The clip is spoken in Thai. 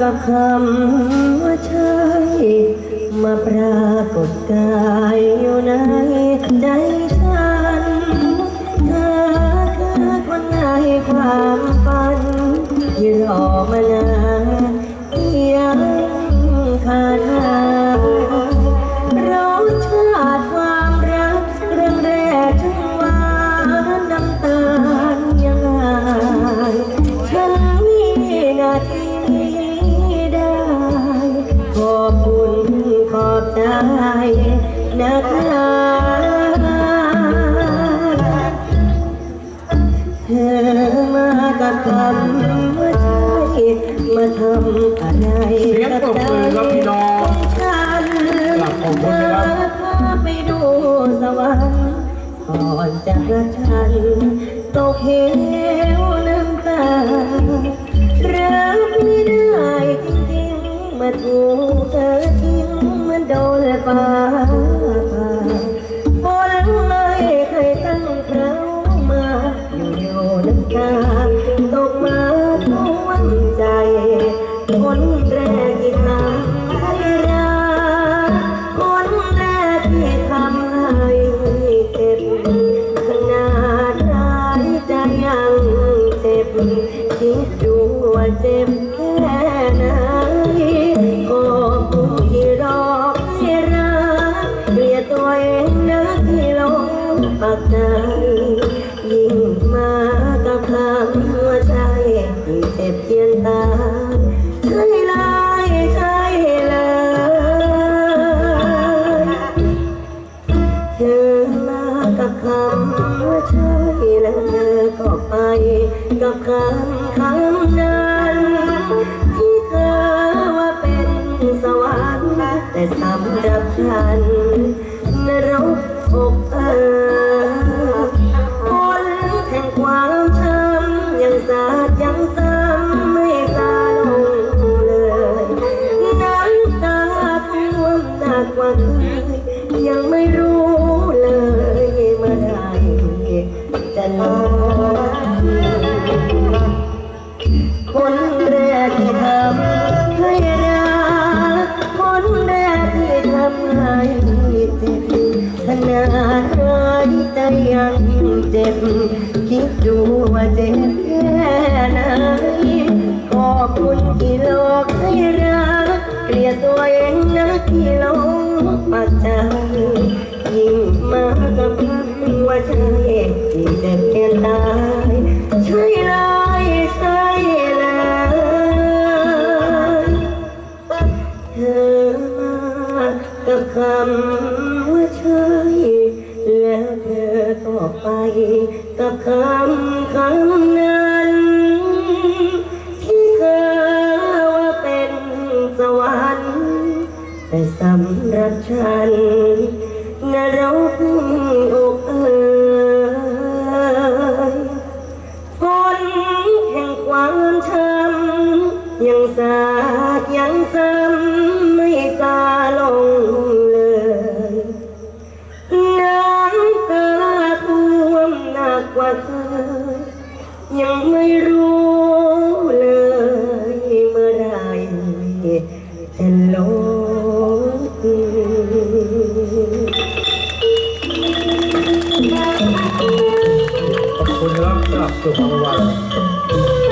กับคำว่าใช่มาปรากฏกายอยู่ในใด นักหนาเธอมากับคำว่าใช่มาทำอะไรเสียงปรบมือครับพี่น้องฉันครับขอบคุณนะครับเธอพาไปดูสวรรค์ก่อนจากรักฉันตกเหวน้ำตารับไม่ได้จริงๆมาถูก คนแรกที่ทำให้รักคนแรกที่ทำให้เจ็บขนาดร้ายใจยังเจ็บคิดดูว่าเจ็บแค่ไหนก็ผู้ที่รอให้รักเกลียดตัวเองนะที่หลงปักใจยิ่งมากับคำว่าใจเจ็บเจียนตา เธอมากับคำว่าใช่แล้วเธอก็ไป กับคำคำนั้น ที่เธอว่าเป็นสวรรค์แต่สำหรับฉันนรกอกเออ ขนาดหายใจยังเจ็บ คิดดูว่าเจ็บแค่ไหนขอบคุณที่หลอกให้รัก เกลียดตัวเองนะที่หลงปักใจยิ่งมากับคำว่าใช่ที่เจ็บแค่ตายใช่เลยใช่เลยเธอมากับคำ กับคำคำนั้น ที่เธอว่าเป็นสวรรค์แต่สำหรับฉันนรกอกเอ่ยฝนแห่งความช้ำยังสาดยัง 了，黄还给爸。